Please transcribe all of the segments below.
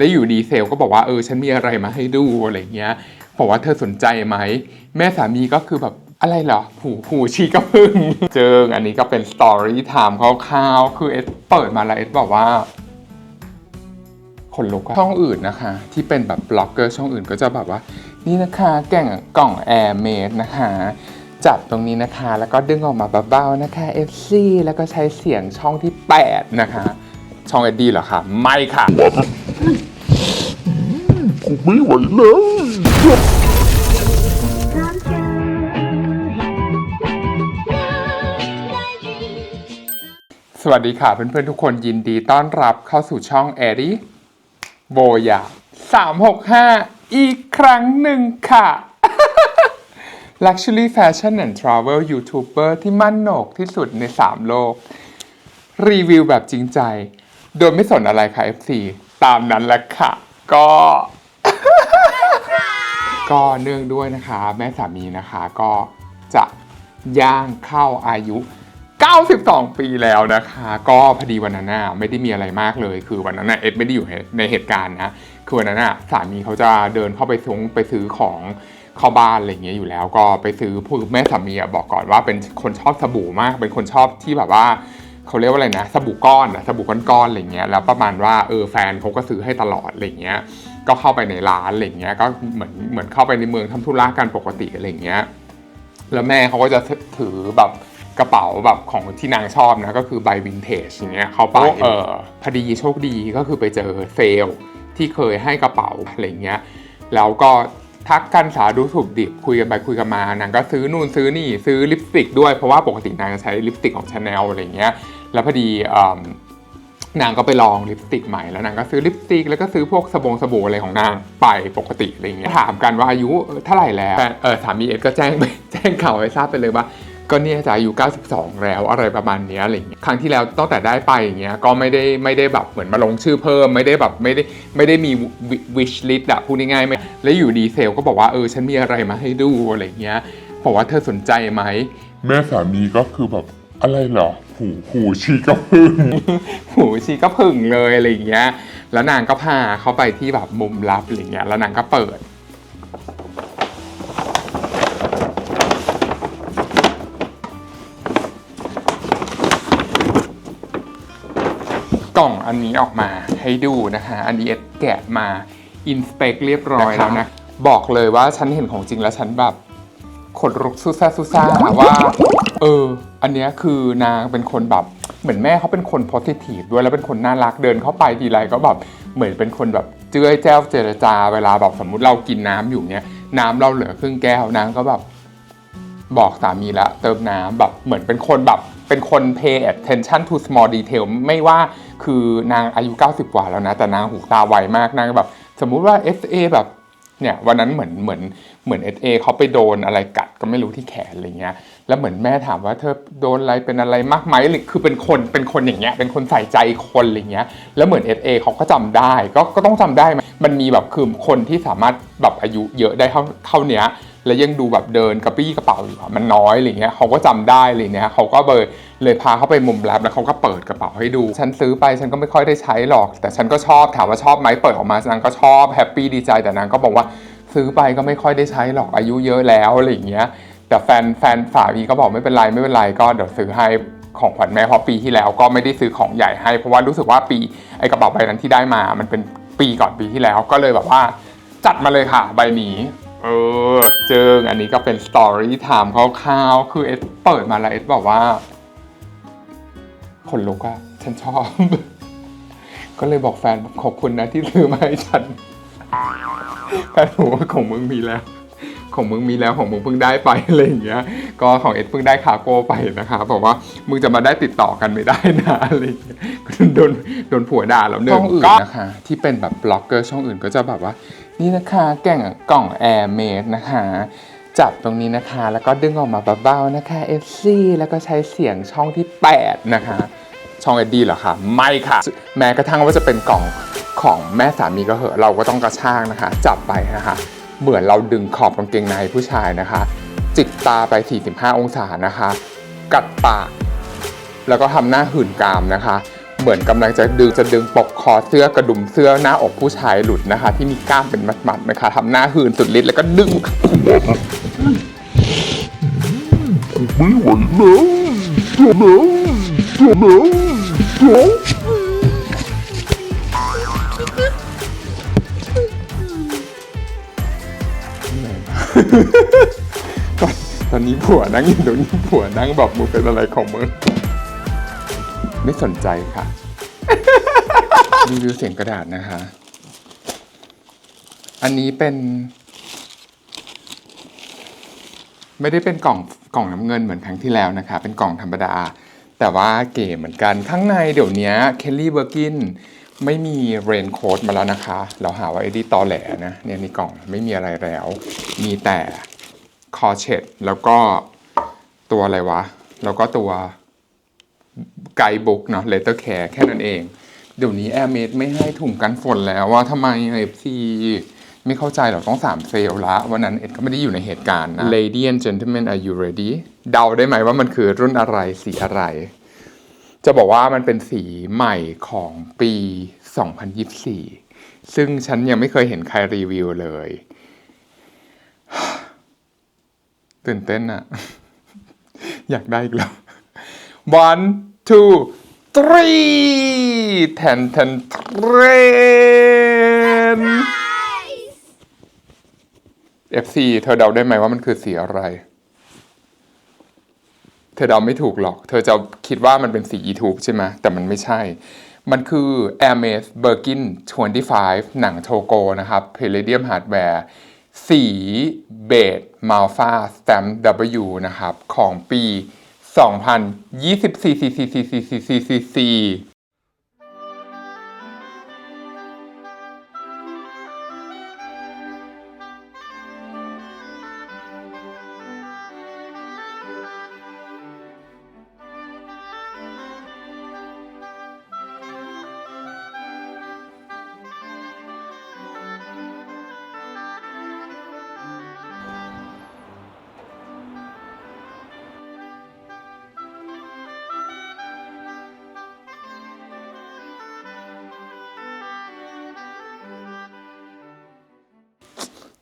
แล้วอยู่ดีเซลก็บอกว่าเออฉันมีอะไรมาให้ดูอะไรเงี้ยบอกว่าเธอสนใจไหมแม่สามีก็คือแบบอะไรเหรอหูหูชีก็พึ่งเจิงอันนี้ก็เป็นสตอรี่ไทม์คร่าวๆคือเอสเปิดมาแล้วเอสบอกว่าคนลุกช่องอื่นนะคะ ที่เป็นแบบบล็อกเกอร์ช่องอื่นก็จะแบบว่า นี่นะคะแก่งกล่องแอร์เมดนะคะ จับตรงนี้นะคะ แล้วก็ดึงออกมาเบาๆนะคะ FC แล้วก็ใช้เสียงช่องที่ 8 นะคะ ช่องเอ็ดดี้เหรอคะไม่ค่ะ ผมไม่ไหวแล้วสวัสดีค่ะเพื่อนๆทุกคนยินดีต้อนรับเข้าสู่ช่องแอรี่โบยา365 อีกครั้งหนึ่งค่ะ Luxury Fashion and Travel YouTuber ที่มั่นโหนกที่สุดใน 3 โลก รีวิวแบบจริงใจ โดยไม่สนอะไรค่ะ FC ตามนั้นแหละค่ะ ก็ ก็เนื่องด้วยนะคะ แม่สามีนะคะก็จะย่างเข้าอายุ 92 ปีแล้วนะคะ ก็พอดีวันนั้นน่ะไม่ได้มีอะไรมากเลย คือวันนั้นน่ะเอ็ดไม่ได้อยู่ในเหตุการณ์นะคือวันนั้นน่ะสามีเขาจะเดินเข้าไปซงไปซื้อของเข้าบ้านอะไรอย่างเงี้ยอยู่แล้ว ก็ไปซื้อพูดแม่สามีอะบอกก่อนว่าเป็นคนชอบสบู่มาก เป็นคนชอบที่แบบว่าเขาเรียกว่าอะไรนะสบู่ก้อนอะสบู่ก้อนๆอะไรเงี้ยแล้วประมาณว่าเออแฟนเขาก็ซื้อให้ตลอดอะไรเงี้ย ก็เข้าไปในร้านอะไรเงี้ยก็เหมือนเหมือนเข้าไปในเมืองทำธุระกันปกติอะไรเงี้ยแล้วแม่เขาก็จะถือแบบกระเป๋าแบบของที่นางชอบนะก็คือใบวินเทจอย่างเงี้ยเขาไปเออพอดีโชคดีก็คือไปเจอเซลล์ที่เคยให้กระเป๋าอะไรเงี้ยแล้วก็ทักกันสาดูถูกดิบคุยกันไปคุยกันมานางก็ซื้อนู่นซื้อนี่ซื้อลิปสติกด้วยเพราะว่าปกตินางจะใช้ลิปสติกของชาแนลอะไรเงี้ยแล้วพอดีเอิ่ม นางก็ไปลองลิปสติกใหม่แล้วนางก็ซื้อลิปสติกแล้วก็ซื้อพวกสบงสบู่อะไรของนางไปปกติอะไรเงี้ยถามกันว่าอายุเท่าไหร่แล้วแฟนเออสามีเอ็ดก็แจ้งไปแจ้งข่าวให้ทราบไปเลยว่าก็เนี่ยจะอายุ92 แล้วอะไรประมาณเนี้ยอะไรเงี้ยครั้งที่แล้วตั้งแต่ได้ไปอย่างเงี้ยก็ไม่ได้ไม่ได้แบบเหมือนมาลงชื่อเพิ่ม ไม่ได้แบบไม่ได้ไม่ได้มีวิชลิสต์อะพูดง่ายๆไม่แล้วอยู่ดีเซลก็บอกว่าเออฉันมีอะไรมาให้ดูอะไรเงี้ยบอกว่าเธอสนใจไหมแม่สามีก็คือแบบอะไรเหรอ หูหูชีก็พึ่ง หูชีก็ผึ่งเลยอะไรอย่างเงี้ย แล้วนางก็พาเขาไปที่แบบมุมลับอะไรเงี้ย แล้วนางก็เปิด กล่องอันนี้ออกมาให้ดูนะคะ อันนี้เอ็ดแกะมาอินสเปกเรียบร้อยแล้วนะ บอกเลยว่าฉันเห็นของจริงแล้วฉันแบบขนลุกซุซ่าซุซ่าว่า เออ อันเนี้ยคือนางเป็นคนแบบเหมือนแม่เขาเป็นคนโพสิทีฟด้วยแล้วเป็นคนน่ารักเดินเข้าไปทีไรก็แบบเหมือนเป็นคนแบบเจ้ยแจ้วเจรจาเวลาแบบสมมุติเรากินน้ำอยู่เนี้ยน้ำเราเหลือครึ่งแก้วนางก็แบบบอกสามีละเติมน้ำแบบเหมือนเป็นคนแบบเป็นคน pay attention to small detail ไม่ว่าคือนางอายุ 90 กว่าแล้วนะ แต่นางหูตาไวมากนางแบบ สมมุติว่า SA แบบเนี่ยวันนั้นเหมือนเหมือนเหมือน SA เขาไปโดนอะไรกัดก็ไม่รู้ที่แขนอะไรเงี้ยแล้วเหมือนแม่ถามว่าเธอโดนอะไรเป็นอะไรมากไหมหรือคือเป็นคนเป็นคนอย่างเงี้ยเป็นคนใส่ใจคนอะไรเงี้ยแล้วเหมือน SA เขาก็จำได้ก็ก็ต้องจำได้ไหมมันมีแบบคือคนที่สามารถแบบอายุเยอะได้เท่าเท่าเนี้ยแล้วยังดูแบบเดินกระปี้กระเป๋าอยู่อะมันน้อยอะไรเงี้ยเขาก็จำได้เลยเนี่ยเขาก็เลยเลยพาเขาไปมุมแลบแล้วเขาก็เปิดกระเป๋าให้ดู ฉันซื้อไปฉันก็ไม่ค่อยได้ใช้หรอก แต่ฉันก็ชอบถามว่าชอบไหมเปิดออกมานางก็ชอบแฮปปี้ดีใจแต่นางก็บอกว่า ซื้อไปก็ไม่ค่อยได้ใช้หรอกอายุเยอะแล้วอะไรอย่างเงี้ยแต่แฟนแฟนสามีก็บอกไม่เป็นไรไม่เป็นไรก็เดี๋ยวซื้อให้ของขวัญแม่เพราะปีที่แล้วก็ไม่ได้ซื้อของใหญ่ให้ เพราะว่ารู้สึกว่าปีไอกระเป๋าใบนั้นที่ได้มา มันเป็นปีก่อนปีที่แล้วก็เลยแบบว่า จัดมาเลยค่ะ ใบนี้เออเจิงอันนี้ก็เป็นสตอรี่ไทม์คร่าวๆคือเอสเปิดมาแล้วเอสบอกว่าคนลุกอะฉันชอบ ก็เลยบอกแฟนขอบคุณนะที่ซื้อมาให้ฉัน แฟนบอกว่าของมึงมีแล้ว ของมึงมีแล้วของมึงเพิ่งได้ไปอะไรอย่างเงี้ย ก็ของเอ็ดเพิ่งได้คาโก้ไปนะคะบอกว่ามึงจะมาได้ติดต่อกันไม่ได้นะอะไรอย่างเงี้ยก็โดนโดนผัวด่าแล้วหนึ่งช่องอื่นนะคะ ที่เป็นแบบบล็อกเกอร์ช่องอื่นก็จะแบบว่า นี่นะคะแก่งกล่องแอร์เมดนะคะจับตรงนี้นะคะ แล้วก็ดึงออกมาเบาๆนะคะ FC แล้วก็ใช้เสียงช่องที่ 8 นะคะ ช่องเอ็ดดี้เหรอคะไม่ค่ะ แม้กระทั่งว่าจะเป็นกล่องของแม่สามีก็เหอะเราก็ต้องกระชากนะคะ จับไปนะคะ เหมือนเราดึงขอบกางเกงในผู้ชายนะคะ จิกตาไป 45 องศานะคะ กัดปาก แล้วก็ทำหน้าหื่นกามนะคะ เหมือนกำลังจะดึงจะดึงปกคอเสื้อกระดุมเสื้อหน้าอกผู้ชายหลุดนะคะ ที่มีกล้ามเป็นมัดๆนะคะทำหน้าหื่นสุดฤทธิ์แล้วก็ดึงไม่ไหวแล้วจบแล้วจบแล้ว ตอนนี้ผัวนั่งอยู่ตรงนี้ผัวนั่งแบบมึงเป็นอะไรของมึงไม่สนใจค่ะรีวิวเสียงกระดาษนะคะ อันนี้เป็น ไม่ได้เป็นกล่องกล่องน้ำเงินเหมือนครั้งที่แล้วนะคะ เป็นกล่องธรรมดา แต่ว่าเก๋เหมือนกันข้างในเดี๋ยวนี้เคลลี่เบอร์กินไม่มีเรนโค้ดมาแล้วนะคะ เราหาว่าไอ้ดีตอแหลนะเนี่ยในกล่องไม่มีอะไรแล้ว มีแต่คอเชตแล้วก็ตัวอะไรวะ แล้วก็ตัวไกด์บุ๊กเนาะเลเตอร์แคร์แค่นั้นเอง เดี๋ยวนี้แอร์เมดไม่ให้ถุงกันฝนแล้วว่าทำไมเอฟซีไม่เข้าใจหรอกต้องสามเซลลละวันนั้นเอ็ดก็ไม่ได้อยู่ในเหตุการณ์นะ Lady and gentlemen are you ready เดาได้ไหมว่ามันคือรุ่นอะไรสีอะไร จะบอกว่ามันเป็นสีใหม่ของปี 2024 ซึ่งฉันยังไม่เคยเห็นใครรีวิวเลย ตื่นเต้นอะอยากได้อีกแล้ว one two three แทนแทนเทรน FC เธอเดาได้ไหมว่ามันคือสีอะไร ธอเดาไม่ถูกหรอก เธอจะคิดว่ามันเป็นสีอีทูปใช่ไหมแต่มันไม่ใช่ มันคือ a i r m e s Birkin 25 หนังโทโกนะครับ Palladium Hardware สีเบจมาลฟาสแตม W นะครับ ของปี 2024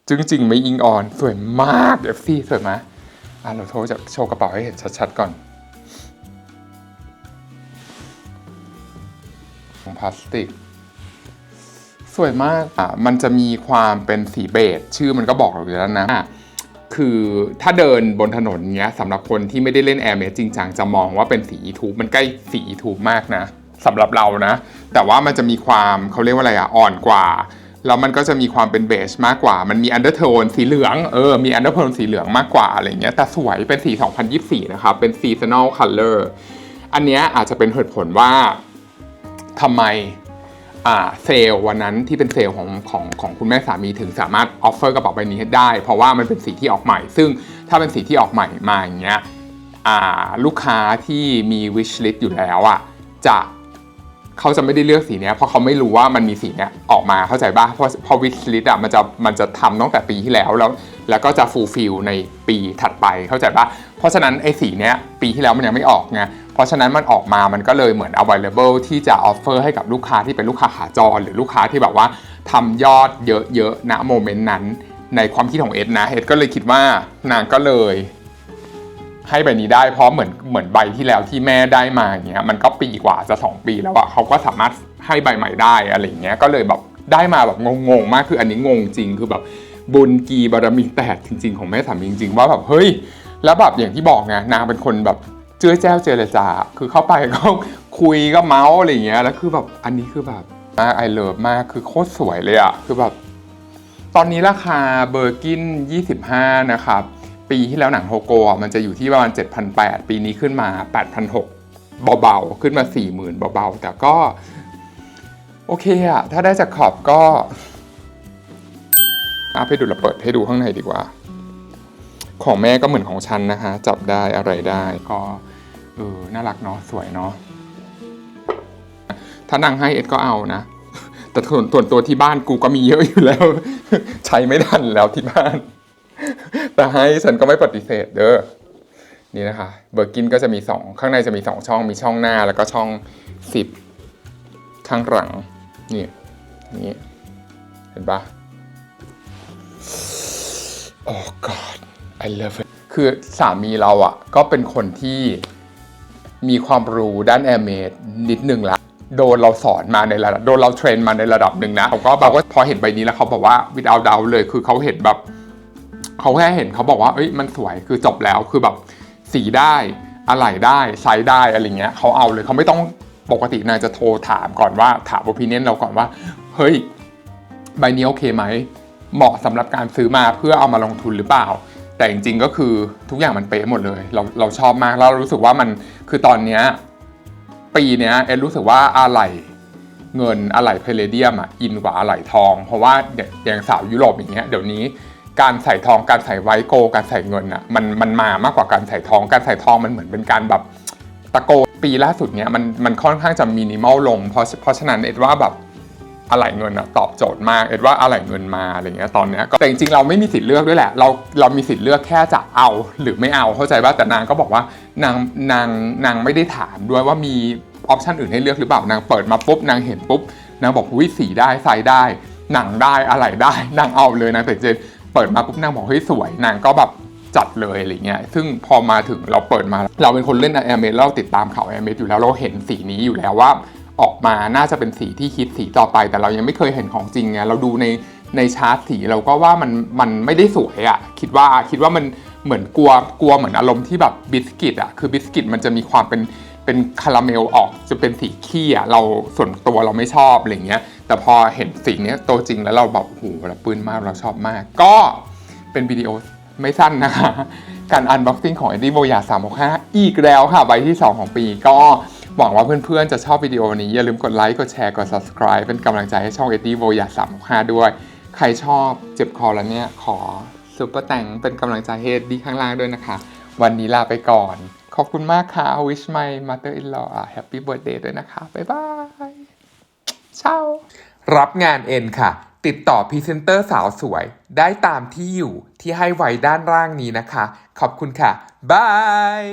จึงจริงไม่อิงออน สวยมากเอฟซีสวยไหมอะเราโทรจะโชว์กระเป๋าให้เห็นชัดๆก่อนของพลาสติก สวยมากอะมันจะมีความเป็นสีเบจชื่อมันก็บอกเราอยู่แล้วนะอะคือถ้าเดินบนถนนเงี้ยสำหรับคนที่ไม่ได้เล่นแอร์เมจจริงจังจะมองว่าเป็นสีทูบมันใกล้สีทูบมากนะสำหรับเรานะ แต่ว่ามันจะมีความเขาเรียกว่าอะไรอะอ่อนกว่า แล้วมันก็จะมีความเป็นเบจมากกว่า มันมีอันเดอร์โทนสีเหลือง เออ มีอันเดอร์โทนสีเหลืองมากกว่าอะไรเงี้ย แต่สวยเป็นสี 2024 นะครับ เป็น seasonal color อันเนี้ยอาจจะเป็นเหตุผลว่าทำไมอ่าเซลวันนั้นที่เป็นเซลของของของคุณแม่สามีถึงสามารถออฟเฟอร์กระเป๋าใบนี้ได้ เพราะว่ามันเป็นสีที่ออกใหม่ ซึ่งถ้าเป็นสีที่ออกใหม่มาอย่างเงี้ยลูกค้าที่มี wish list อยู่แล้วอะจะ เขาจะไม่ได้เลือกสีเนี้ยเพราะเขาไม่รู้ว่ามันมีสีเนี้ยออกมาเข้าใจป่ะเพราะเพราะ wish list อะมันจะมันจะทำตั้งแต่ปีที่แล้วแล้ว แล้วก็จะ fulfill ในปีถัดไปเข้าใจป่ะเพราะฉะนั้นไอ้สีเนี้ยปีที่แล้วมันยังไม่ออกไงเพราะฉะนั้นมันออกมามันก็เลยเหมือน available ที่จะ offer ให้กับลูกค้าที่เป็นลูกค้าขาจร หรือลูกค้าที่แบบว่าทำยอดเยอะๆณโมเมนต์นั้น ในความคิดของเอ็ดนะเอ็ดก็เลยคิดว่านางก็เลย ให้ใบนี้ได้เพราะเหมือนเหมือนใบที่แล้วที่แม่ได้มาอย่างเงี้ยมันก็ปีกว่าจะ 2 ปีแล้วอะเขาก็สามารถให้ใบใหม่ได้อะไรเงี้ยก็เลยแบบได้มาแบบงงๆมากคืออันนี้งงจริงคือแบบบุญกีบารมีแตกจริง ๆ ของแม่สามีจริง ๆ ว่าแบบเฮ้ยแล้วแบบอย่างที่บอกไงนางเป็นคนแบบเจื้อแจ้วเจรจา คือเข้าไปก็คุยก็เมาส์อะไรเงี้ยแล้วคือแบบอันนี้คือแบบมาไอเลิฟมากคือโคตรสวยเลยอะคือแบบตอนนี้ราคาเบอร์กิน 25 นะครับ ปีที่แล้วหนังโฮโกะมันจะอยู่ที่ประมาณ 7,800 ปีนี้ขึ้นมา 8,600 เบาๆ ขึ้นมา 40,000 เบาๆ แต่ก็ โอเคอะถ้าได้จากขอบก็อาไปดูระเปิดให้ดูข้างในดีกว่า ของแม่ก็เหมือนของฉันนะคะ จับได้อะไรได้ก็เออน่ารักเนาะสวยเนาะถ้านางให้เอ็ดก็เอานะ แต่ส่วนส่วนตัวที่บ้านกูก็มีเยอะอยู่แล้ว ใช้ไม่ทันแล้วที่บ้าน แต่ให้ฉันก็ไม่ปฏิเสธเด้อนี่นะคะ เบอร์กินก็จะมีสองข้างในจะมีสองช่อง มีช่องหน้าแล้วก็ช่องสิบข้างหลัง นี่นี่เห็นปะ Oh God I love it คือสามีเราอะ่ะ ก็เป็นคนที่มีความรู้ด้านแอร์เมดนิดนึงละ โดนเราสอนมาในระดับ โดนเราเทรนมาในระดับหนึ่งนะเขาก็แบบว่าพอเห็นใบนี้แล้วเขาบอกว่า without doubt เลย คือเขาเห็นแบบ เขาแค่เห็นเขาบอกว่าเอ้ยมันสวยคือจบแล้วคือแบบสีได้อะไหล่ได้ไซส์ได้อะไรเงี้ยเขาเอาเลยเขาไม่ต้องปกตินายจะโทรถามก่อนว่าถาม opinion เราก่อนว่า เฮ้ยใบนี้โอเคไหมเหมาะสำหรับการซื้อมาเพื่อเอามาลงทุนหรือเปล่า แต่จริงๆก็คือทุกอย่างมันเป๊ะหมดเลย เราเราชอบมากแล้วเรารู้สึกว่ามันคือตอนเนี้ยปีเนี้ยเอ็รู้สึกว่าอะไหล่เงินอะไหล่เพลเดียมอะอินกว่าอะไหล่ทอง เพราะว่าอย่างสาวยุโรปอย่างเงี้ยเดี๋ยวนี้ การใส่ทองการใส่ไวโกลการใส่เงินอะมันมันมามากกว่าการใส่ทอง การใส่ทองมันเหมือนเป็นการแบบตะโกนปีล่าสุดเนี้ยมันมันค่อนข้างจะมินิมอลลงเพราะเพราะฉะนั้นเอ็ดว่าแบบอะไหล่เงินอะตอบโจทย์มากเอ็ดว่าอะไหล่เงินมาอะไรเงี้ยตอนเนี้ยก็แต่จริงๆเราไม่มีสิทธิ์เลือกด้วยแหละเราเรามีสิทธิ์เลือกแค่จะเอาหรือไม่เอาเข้าใจป่ะแต่นางก็บอกว่านางนางนางไม่ได้ถามด้วยว่ามีออปชันอื่นให้เลือกหรือเปล่านางเปิดมาปุ๊บนางเห็นปุ๊บนางบอกวิสีได้ไซส์ได้หนังได้อะไหล่ได้นางเอาเลยนางแต่เจน ปิดมาปุ๊บนางบอกเฮ้ยสวยนางก็แบบจัดเลยอะไรเงี้ย ซึ่งพอมาถึงเราเปิดมา เราเป็นคนเล่นแอร์เมดเราติดตามข่าวแอร์เมดอยู่แล้วเราเห็นสีนี้อยู่แล้วว่า ออกมาน่าจะเป็นสีที่คิดสีต่อไป แต่เรายังไม่เคยเห็นของจริงไงเราดูในในชาร์ตสีเราก็ว่ามันมันไม่ได้สวยอะ่ะคิดว่าคิดว่ามันเหมือนกลัวกลัวเหมือนอารมณ์ที่แบบบิสกิตอะ่ะคือบิสกิตมันจะมีความเป็น เป็นคาราเมลออกจะเป็นสีขี้อะ่ะเราส่วนตัวเราไม่ชอบอะไรเงี้ย แต่พอเห็นสีเนี้ยตัวจริงแล้วเราแบบโอ้โหเราปลื้มมากเราชอบมาก ก็เป็นวิดีโอไม่สั้นนะคะ การอันบ็อกซิ่งของ Eddie Boya 365 อีกแล้วค่ะ ใบที่ 2 ของปีก็หวังว่าเพื่อนๆ จะชอบวิดีโอนี้ อย่าลืมกดไลค์ กดแชร์ กด subscribe เป็นกำลังใจให้ช่อง Eddie Boya 365 ด้วย ใครชอบเจ็บคอแล้วเนี่ย ขอซุปเปอร์แตงเป็นกำลังใจให้ Eddie ข้างล่างด้วยนะคะ วันนี้ลาไปก่อน ขอบคุณมากค่ะ wish my mother in law a happy birthday ด้วยนะคะ บ๊ายบายเช้ารับงานเอ็นค่ะ ติดต่อพรีเซนเตอร์สาวสวย ได้ตามที่อยู่ที่ให้ไว้ด้านล่างนี้นะคะ ขอบคุณค่ะ บาย